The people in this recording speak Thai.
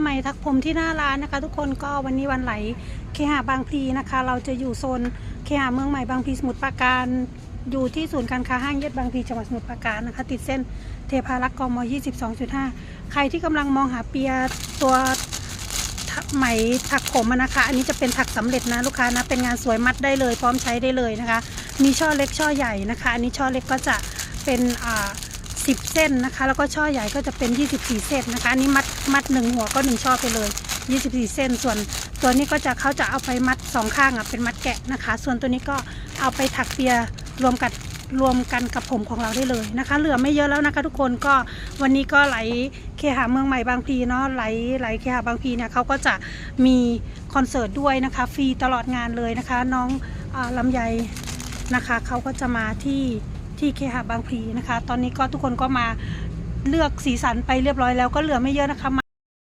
ไหมทักผมที่หน้าร้านนะคะ ทุกคนก็วันนี้วันไหลเคหะบางพลีนะคะ เราจะอยู่โซนเคหะเมืองใหม่บางพลีสมุทรปราการ อยู่ที่ศูนย์การค้าห้างเย็ดบางพลีจังหวัดสมุทรปราการนะคะ ติดเส้นเทพารักษ์กม22.5 ใครที่กำลังมองหาเปียตัวไหมถักผมนะคะ อันนี้จะเป็นถักสำเร็จนะลูกค้านะเป็นงานสวยมัดได้เลย พร้อมใช้ได้เลยนะคะ มีช่อเล็กช่อใหญ่นะคะ อันนี้ช่อเล็กก็จะเป็นอ่า 10 เส้นนะคะ แล้วก็ช่อใหญ่ก็จะเป็น 24 เส้นนะคะอันนี้มัดมัดหนึ่งหัวก็หนึ่งช่อไปเลย 24 เส้น ส่วนตัวนี้ก็จะเขาจะเอาไปมัดสองข้างอะเป็นมัดแกะนะคะ ส่วนตัวนี้ก็เอาไปถักเปียรวมกันรวมกันกับผมของเราได้เลยนะคะ เหลือไม่เยอะแล้วนะคะทุกคนก็วันนี้ก็ไหลเคหาเมืองใหม่บางพลีเนาะไหลไหลเคหาบางพลีเนี่ยเขาก็จะมีคอนเสิร์ตด้วยนะคะฟรีตลอดงานเลยนะคะ น้องอลำไยนะคะเขาก็จะมาที่ ที่เคหะบางพลีนะคะ ตอนนี้ก็ทุกคนก็มาเลือกสีสันไปเรียบร้อยแล้วก็เหลือไม่เยอะนะคะ